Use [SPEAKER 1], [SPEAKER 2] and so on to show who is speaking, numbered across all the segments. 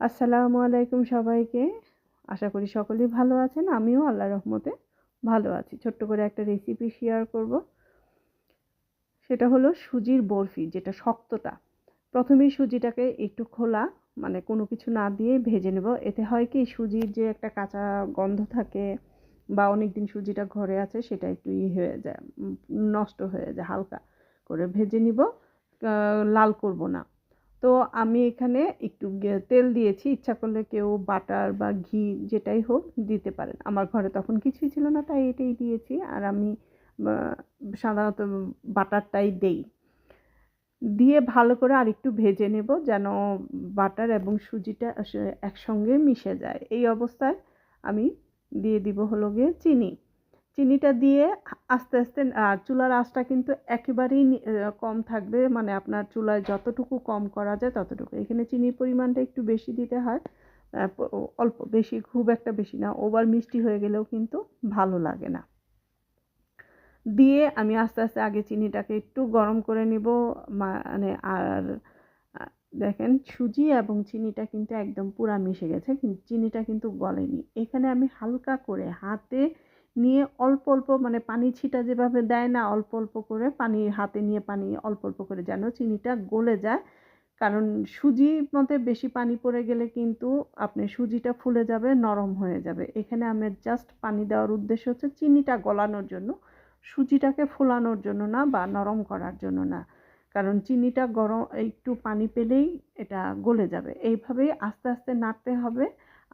[SPEAKER 1] আসসালামু আলাইকুম সবাইকে। আশা করি সকলেই ভালো আছেন। আমিও আল্লাহ রহমতে ভালো আছি। ছোট্ট করে একটা রেসিপি শেয়ার করব। সেটা হলো সুজির বরফি, যেটা শক্তটা। প্রথমেই সুজিটাকে একটু খোলা মানে কোনো কিছু না দিয়ে ভেজে নেব। এতে হয় কি, সুজির যে একটা কাঁচা গন্ধ থাকে বা অনেক দিন সুজিটা ঘরে আছে, সেটা একটু ই হয়ে যায় নষ্ট হয়ে যায়, হালকা করে ভেজে নিব। লাল করব না। তো আমি এখানে একটু তেল দিয়েছি। ইচ্ছা করলে কেউ বাটার বা ঘি যেটাই হোক দিতে পারেন। আমার ঘরে তখন কিছুই ছিল না, তাই এটাই দিয়েছি। আর আমি সাধারণত বাটারটাই দেই। দিয়ে ভালো করে আর একটু ভেজে নেব যেন বাটার এবং সুজিটা একসঙ্গে মিশে যায়। এই অবস্থায় আমি দিয়ে দিব হলো গিয়ে চিনি। চিনিটা দিয়ে আস্তে আস্তে, আর চুলার আঁচটা কিন্তু একেবারেই কম থাকবে। মানে আপনার চুলায় যতটুকু কম করা যায় ততটুকু। এখানে চিনির পরিমাণটা একটু বেশি দিতে হয়। অল্প বেশি, খুব একটা বেশি না। ওভার মিষ্টি হয়ে গেলেও কিন্তু ভালো লাগে না। দিয়ে আমি আস্তে আস্তে আগে চিনিটাকে একটু গরম করে নিব। মানে আর দেখেন সুজি এবং চিনিটা কিন্তু একদম পুরা মিশে গেছে। কিন্তু চিনিটা কিন্তু গলেনি। এখানে আমি হালকা করে হাতে নিয়ে অল্প অল্প মানে পানি ছিটা যেভাবে দেয় না, অল্প অল্প করে পানি হাতে নিয়ে পানি অল্প অল্প করে যেন চিনিটা গলে যায়। কারণ সুজির মতে বেশি পানি পড়ে গেলে কিন্তু আপনি সুজিটা ফুলে যাবে, নরম হয়ে যাবে। এখানে আমি জাস্ট পানি দেওয়ার উদ্দেশ্য হচ্ছে চিনিটা গলানোর জন্য, সুজিটাকে ফোলানোর জন্য না বা নরম করার জন্য না। কারণ চিনিটা গরম, একটু পানি পেলেই এটা গলে যাবে। এইভাবেই আস্তে আস্তে নাড়তে হবে।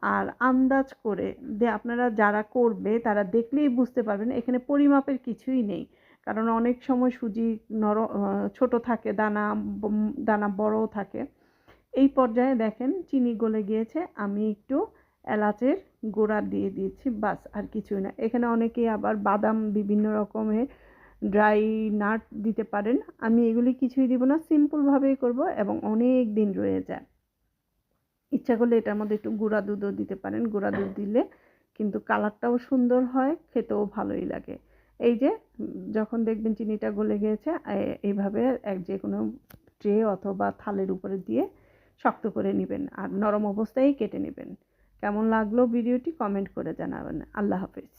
[SPEAKER 1] আর আন্দাজ করে যে আপনারা যারা করবে তারা দেখলেই বুঝতে পারবেন, এখানে পরিমাপের কিছুই নেই। কারণ অনেক সময় সুজি নর ছোট থাকে, দানা দানা বড়ও থাকে। এই পর্যায়ে দেখেন চিনি গলে গিয়েছে, আমি একটু এলাচের গোড়া দিয়ে দিয়েছি, বাস আর কিছুই না। এখানে অনেকেই আবার বাদাম বিভিন্ন রকমের ড্রাই নাট দিতে পারেন। আমি এগুলি কিছুই দিব না, সিম্পলভাবেই করব এবং অনেক দিন রয়ে যায়। ইচ্ছা করলে এটার মধ্যে একটু গুঁড়া দুধও দিতে পারেন, গুঁড়া দুধ দিলে কিন্তু কালারটাও সুন্দর হয়, খেতেও ভালোই লাগে। এই যে, যখন দেখবেন চিনিটা গলে গিয়েছে এইভাবে এক যে কোনো ট্রে অথবা থালের উপরে দিয়ে শক্ত করে নেবেন আর নরম অবস্থায় কেটে নেবেন। কেমন লাগল ভিডিওটি কমেন্ট করে জানাবেন। আল্লাহ হাফিজ।